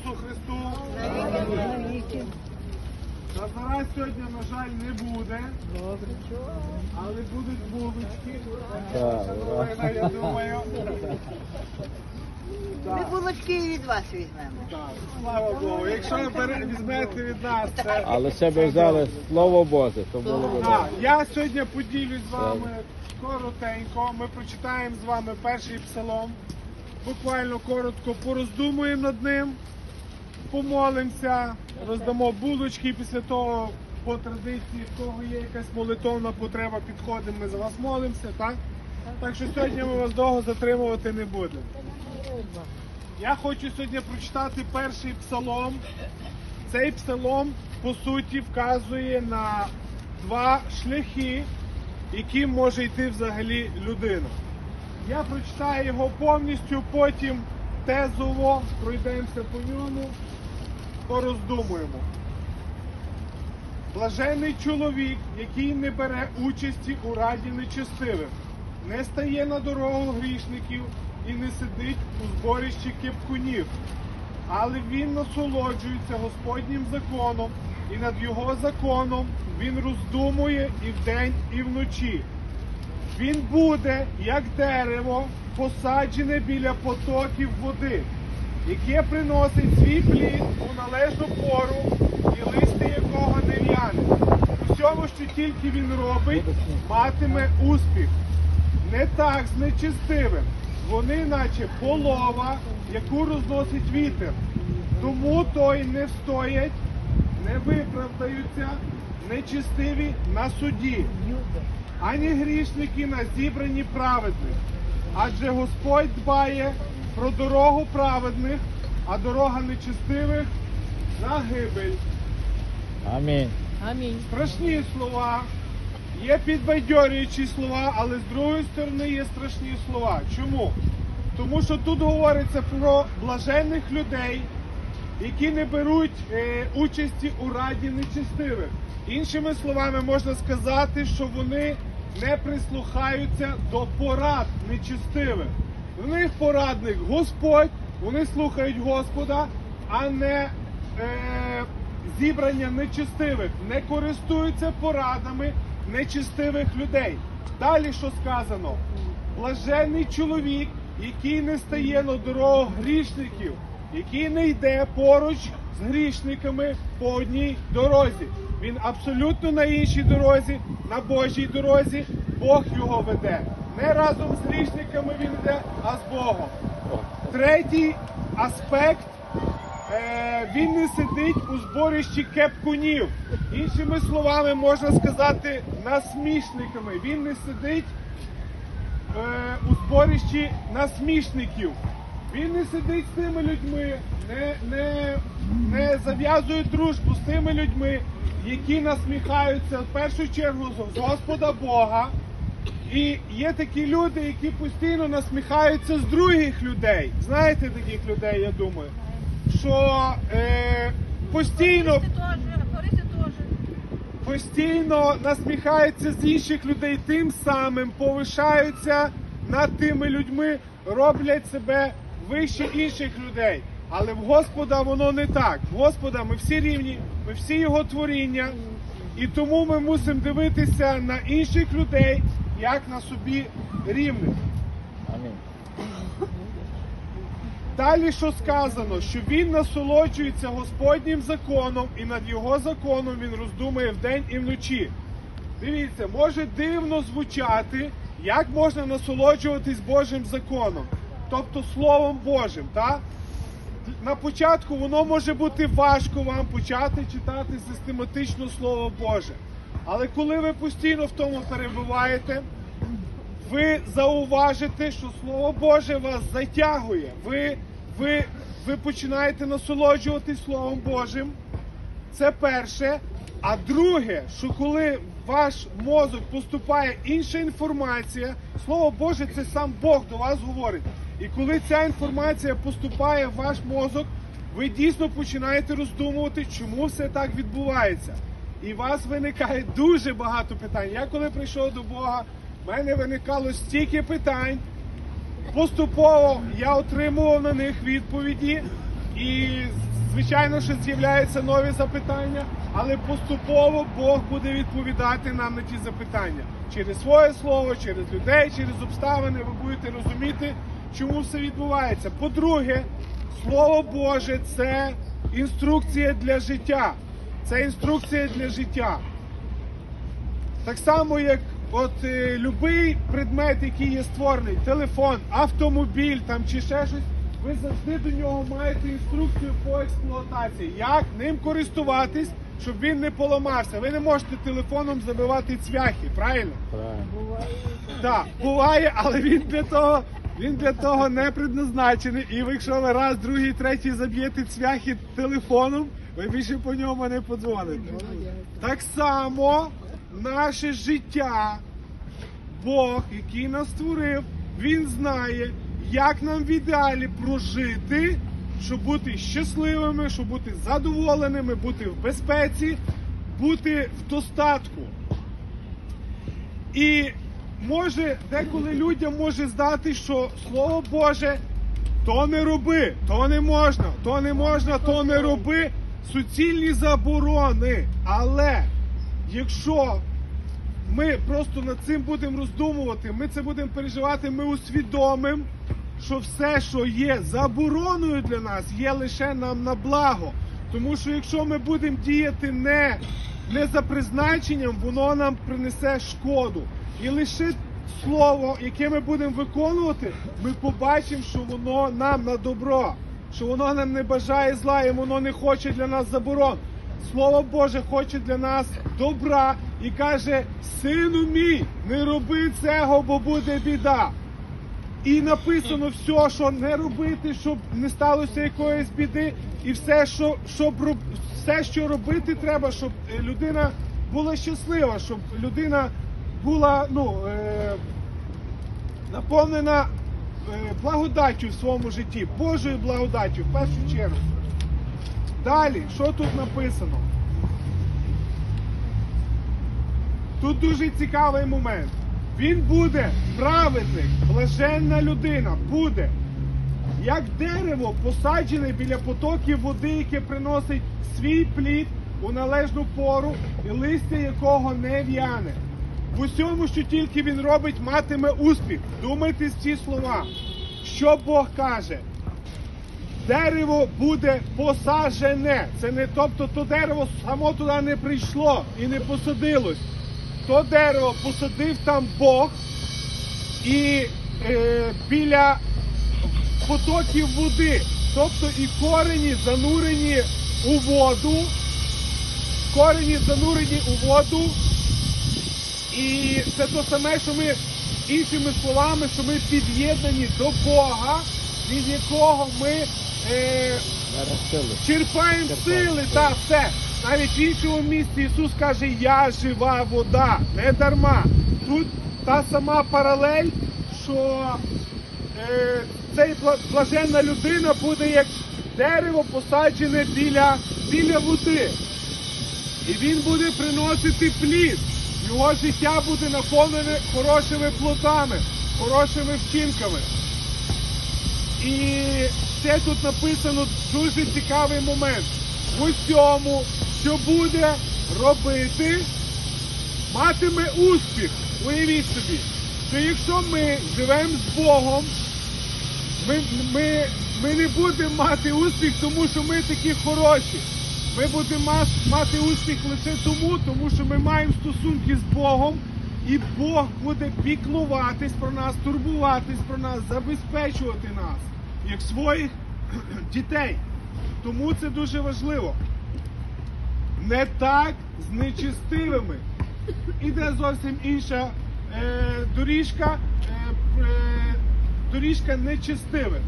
Ісусу Христу. Назара сьогодні, на жаль, не буде. Але будуть булочки. Половина, я думаю. Ми булочки і від вас візьмемо. так, слава Богу. Якщо ви бере- візьмете від нас, це Але ще би взяли слово Боже, то було б А, добре. я сьогодні поділюсь з вами коротенько. Ми прочитаємо з вами перший псалом. Буквально коротко пороздумуємо над ним, помолимося, роздамо булочки і після того по традиції, в кого є якась молитовна потреба, підходимо, ми за вас молимося, так? Так що сьогодні ми вас довго затримувати не будемо. Я хочу сьогодні прочитати перший псалом. Цей псалом, по суті, вказує на два шляхи, яким може йти взагалі людина. Я прочитаю його повністю, потім тезово пройдемося по ньому, пороздумуємо. Блажений чоловік, який не бере участі у раді нечестивих, не стає на дорогу грішників і не сидить у зборищі кепкунів, але він насолоджується Господнім законом, і над його законом він роздумує і вдень, і вночі. Він буде, як дерево, посаджене біля потоків води, яке приносить свій плід у належну пору, і листи якого не в'яне. У всьому, що тільки він робить, матиме успіх. Не так з нечистивим. Вони, наче полова, яку розносить вітер. Тому той не встоять, не виправдаються, нечистиві на суді ані грішники на зібранні праведних. Адже Господь дбає про дорогу праведних, а дорога нечистивих на гибель. Амінь. Страшні слова, є підбадьорюючі слова, але з другої сторони є страшні слова. Чому? Тому що тут говориться про блаженних людей, які не беруть е, участі у раді нечистивих. Іншими словами, можна сказати, що вони не прислухаються до порад нечистивих. В них порадник Господь, вони слухають Господа, а не е, зібрання нечистивих, не користуються порадами нечистивих людей. Далі що сказано? Блажений чоловік, який не стає на дорогу грішників, який не йде поруч з грішниками по одній дорозі. Він абсолютно на іншій дорозі, на Божій дорозі. Бог його веде. Не разом з грішниками він йде, а з Богом. Третій аспект е, він не сидить у зборищі кепкунів. Іншими словами, можна сказати, насмішниками. Він не сидить е, у зборищі насмішників. Він не сидить з тими людьми, не, не, не зав'язує дружбу з тими людьми, які насміхаються в першу чергу з Господа Бога. І є такі люди, які постійно насміхаються з других людей. Знаєте таких людей, я думаю, що е, постійно постійно насміхаються з інших людей, тим самим повишаються над тими людьми, роблять себе вище інших людей. Але в Господа воно не так. В Господа ми всі рівні, ми всі його творіння, і тому ми мусимо дивитися на інших людей як на собі рівних. Далі що сказано, що він насолоджується Господнім законом, і над його законом він роздумує вдень і вночі. Дивіться, може дивно звучати, як можна насолоджуватись Божим законом, тобто Словом Божим. Так? На початку воно може бути важко вам почати читати систематично Слово Боже. Але коли ви постійно в тому перебуваєте, ви зауважите, що Слово Боже вас затягує. Ви, ви, ви починаєте насолоджуватись Словом Божим. Це перше. А друге, що коли ваш мозок поступає інша інформація, Слово Боже, це сам Бог до вас говорить. І коли ця інформація поступає в ваш мозок, ви дійсно починаєте роздумувати, чому все так відбувається. І у вас виникає дуже багато питань. Я коли прийшов до Бога, в мене виникало стільки питань. Поступово я отримував на них відповіді, і звичайно, що з'являються нові запитання, але поступово Бог буде відповідати нам на ті запитання через своє слово, через людей, через обставини. Ви будете розуміти, чому все відбувається. По-друге, Слово Боже це інструкція для життя. Це інструкція для життя. Так само, як от е, любий предмет, який є створений, телефон, автомобіль там чи ще щось, ви завжди до нього маєте інструкцію по експлуатації, як ним користуватись, щоб він не поламався. Ви не можете телефоном забивати цвяхи, правильно? Правильно. Так, буває, але він для того, він для того не предназначений. І ви, якщо ви раз, другий, третій заб'єте цвяхи телефоном, ви більше по ньому не подзвоните. Так само наше життя, Бог, який нас створив, Він знає, як нам в ідеалі прожити, щоб бути щасливими, щоб бути задоволеними, бути в безпеці, бути в достатку. І може деколи людям може здати, що Слово Боже, то не роби, то не можна, то не можна, то не роби. Суцільні заборони. Але якщо ми просто над цим будемо роздумувати, ми це будемо переживати, ми усвідомимо, що все, що є забороною для нас, є лише нам на благо. Тому що якщо ми будемо діяти не, не за призначенням, воно нам принесе шкоду. І лише слово, яке ми будемо виконувати, ми побачимо, що воно нам на добро, що воно нам не бажає зла, і воно не хоче для нас заборон. Слово Боже хоче для нас добра і каже: Сину мій, не роби цього, бо буде біда. І написано все, що не робити, щоб не сталося якоїсь біди, і все, що щоб все, що робити треба, щоб е, людина була щаслива, щоб людина була ну, е, наповнена благодаттю в своєму житті, Божою благодаттю в першу чергу. Далі, що тут написано? Тут дуже цікавий момент. Він буде праведник, блаженна людина, буде як дерево, посаджене біля потоків води, яке приносить свій плід у належну пору, і листя якого не в'яне. В усьому, що тільки він робить, матиме успіх. Думайте ці слова. Що Бог каже? Дерево буде посаджене. Це не тобто то дерево само туди не прийшло і не посадилось. То дерево посадив там Бог і е, біля потоків води. Тобто і корені занурені у воду, корені занурені у воду. І це те саме, що ми іншими словами, що ми під'єднані до Бога, від якого ми е, черпаємо сили. та все. Навіть в іншому місці Ісус каже, я жива вода, не дарма. Тут та сама паралель, що е, цей блаженна людина буде як дерево посаджене біля, біля води. І він буде приносити плід. Його життя буде наповнене хорошими плодами, хорошими вчинками. І ще тут написано дуже цікавий момент. В усьому, що буде робити, матиме успіх. Уявіть собі, що якщо ми живемо з Богом, ми, ми, ми не будемо мати успіх, тому що ми такі хороші. Ми будемо мати успіх лише тому, тому що ми маємо стосунки з Богом, і Бог буде піклуватись про нас, турбуватись про нас, забезпечувати нас, як своїх дітей. Тому це дуже важливо. Не так з нечистивими. Іде зовсім інша е, доріжка, е, е, доріжка нечистивих.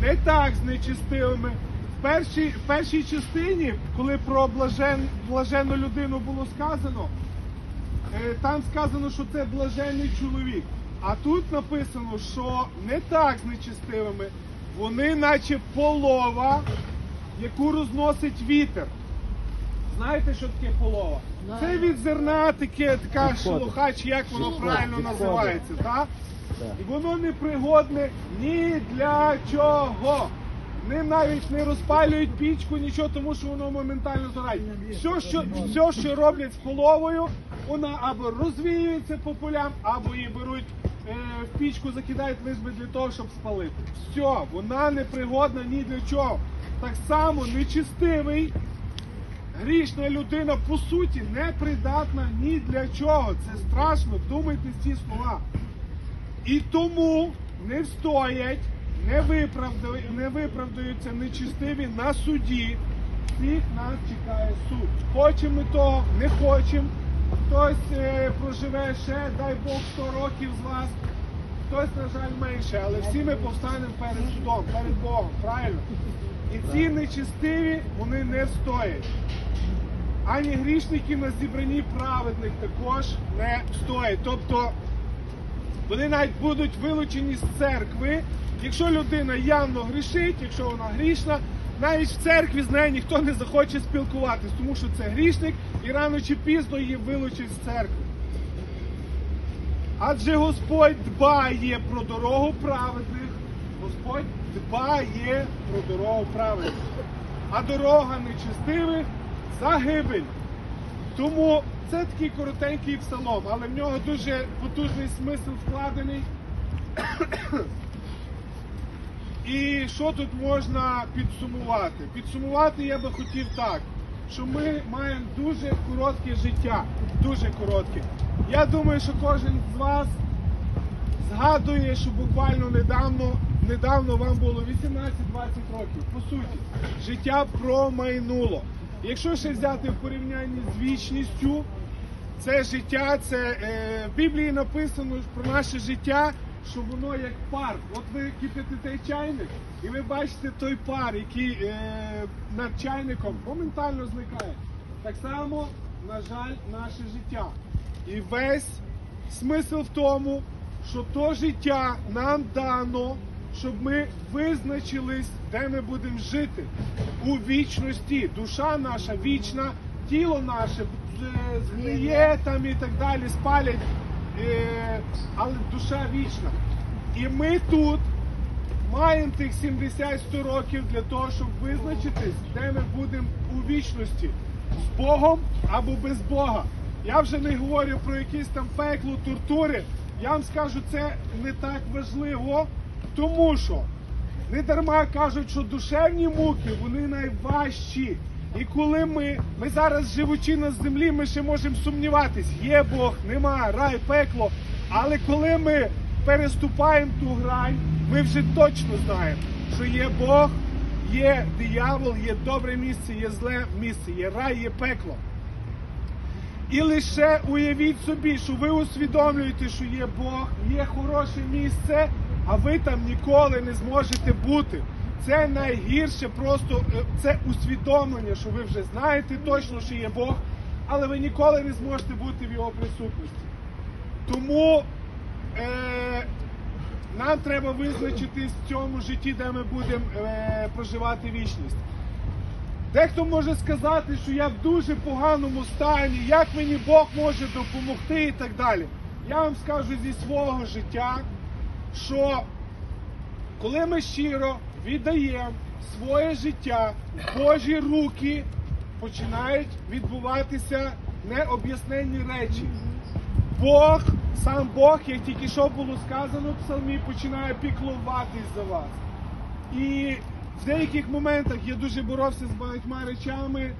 Не так з нечистивими. В першій, в першій частині, коли про блажен, блаженну людину було сказано, е, там сказано, що це блаженний чоловік. А тут написано, що не так з нечистивими. Вони наче полова, яку розносить вітер. Знаєте, що таке полова? Це від зерна таке, така шелуха, чи як воно правильно називається, так? Так. І воно не пригодне ні для чого. Ним навіть не розпалюють пічку, нічого, тому що воно моментально згорає. Все, що, все, що роблять з половою, вона або розвіюється по полям, або її беруть е, в пічку, закидають лиш би для того, щоб спалити. Все, вона не пригодна ні для чого. Так само нечистивий, грішна людина по суті не придатна ні для чого. Це страшно, думайте ці слова. І тому не встоять, не, виправдаю- не виправдаються нечистиві на суді. Всіх нас чекає суд. Хочемо ми того, не хочемо. Хтось е, проживе ще, дай Бог, 100 років з вас, хтось, на жаль, менше, але всі ми повстанемо перед судом, перед Богом, правильно? І ці нечистиві, вони не встоять. Ані грішники на зібранні праведних також не встоять. Тобто вони навіть будуть вилучені з церкви. Якщо людина явно грішить, якщо вона грішна, навіть в церкві з нею ніхто не захоче спілкуватись, тому що це грішник і рано чи пізно її вилучать з церкви. Адже Господь дбає про дорогу праведних, Господь дбає про дорогу праведних, а дорога нечистивих загибель. Тому це такий коротенький псалом, але в нього дуже потужний смисл вкладений. І що тут можна підсумувати? Підсумувати я би хотів так, що ми маємо дуже коротке життя. Дуже коротке. Я думаю, що кожен з вас згадує, що буквально недавно, недавно вам було 18-20 років. По суті, життя промайнуло. Якщо ще взяти в порівнянні з вічністю, це життя, це е, в Біблії написано про наше життя, що воно як пар. От ви кипятите чайник, і ви бачите той пар, який е, над чайником моментально зникає. Так само, на жаль, наше життя. І весь смисл в тому, що то життя нам дано, щоб ми визначились, де ми будемо жити у вічності. Душа наша вічна, тіло наше е, згниє там і так далі, спалять, але душа вічна. І ми тут маємо тих 70-100 років для того, щоб визначитись, де ми будемо у вічності з Богом або без Бога. Я вже не говорю про якісь там пекло, тортури. Я вам скажу, це не так важливо, тому що не дарма кажуть, що душевні муки вони найважчі. І коли ми, ми зараз живучи на землі, ми ще можемо сумніватись, є Бог, нема, рай, пекло. Але коли ми переступаємо ту грань, ми вже точно знаємо, що є Бог, є диявол, є добре місце, є зле місце, є рай, є пекло. І лише уявіть собі, що ви усвідомлюєте, що є Бог, є хороше місце, а ви там ніколи не зможете бути. Це найгірше, просто е, це усвідомлення, що ви вже знаєте точно, що є Бог, але ви ніколи не зможете бути в його присутності. Тому е, нам треба визначитись в цьому житті, де ми будемо е, проживати вічність. Дехто може сказати, що я в дуже поганому стані, як мені Бог може допомогти і так далі. Я вам скажу зі свого життя, що коли ми щиро віддаємо своє життя в Божі руки, починають відбуватися необ'ясненні речі. Бог, сам Бог, як тільки що було сказано в псалмі, починає піклуватись за вас. І в деяких моментах я дуже боровся з багатьма речами.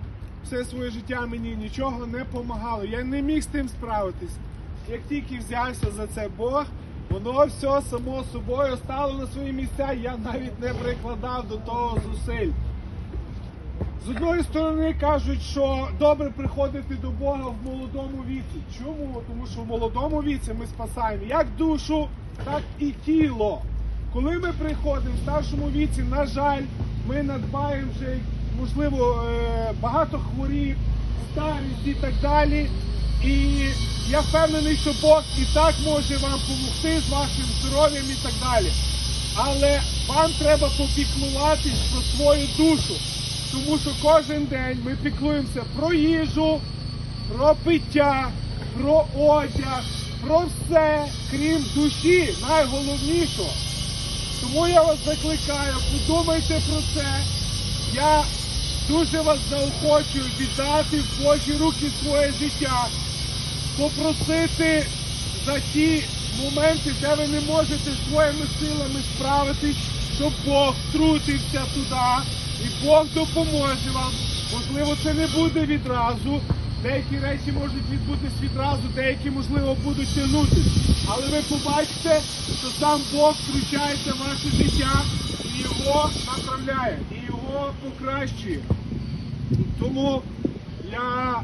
Все своє життя мені нічого не допомагало. Я не міг з тим справитись. Як тільки взявся за це Бог, воно все само собою стало на свої місця. Я навіть не прикладав до того зусиль. З одної сторони кажуть, що добре приходити до Бога в молодому віці. Чому? Тому що в молодому віці ми спасаємо як душу, так і тіло. Коли ми приходимо в старшому віці, на жаль, ми надбаємо вже, можливо, е, багато хворіб, старість і так далі. І я впевнений, що Бог і так може вам допомогти з вашим здоров'ям і так далі. Але вам треба попіклуватись про свою душу. Тому що кожен день ми піклуємося про їжу, про пиття, про одяг, про все, крім душі, найголовнішого. Тому я вас закликаю, подумайте про це. Я дуже вас заохочую віддати в Божі руки своє життя, попросити за ті моменти, де ви не можете своїми силами справитись, щоб Бог втрутився туди, і Бог допоможе вам. Можливо, це не буде відразу. Деякі речі можуть відбутись відразу, деякі, можливо, будуть тягнутись. Але ви побачите, що сам Бог втручається в ваше життя і його направляє, і його покращує. Тому я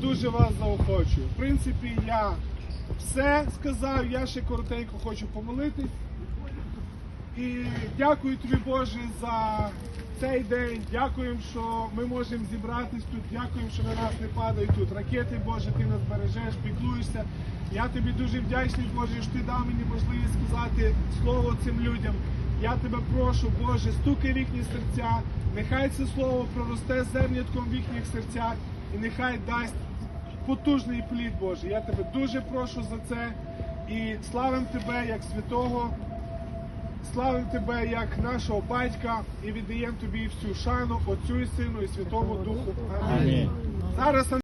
дуже вас заохочую. В принципі, я все сказав, я ще коротенько хочу помолитись. І дякую тобі, Боже, за цей день. Дякуємо, що ми можемо зібратись тут. Дякуємо, що на нас не падають тут ракети, Боже, ти нас бережеш, піклуєшся. Я тобі дуже вдячний, Боже, що ти дав мені можливість сказати слово цим людям. Я тебе прошу, Боже, стукай в їхні серця. Нехай це слово проросте зернятком в їхніх серцях і нехай дасть потужний плід, Боже. Я тебе дуже прошу за це і славим тебе як святого. Славим тебе як нашого батька і віддаємо тобі всю шану, Отцю і Сину і Святому Духу. Амінь. Зараз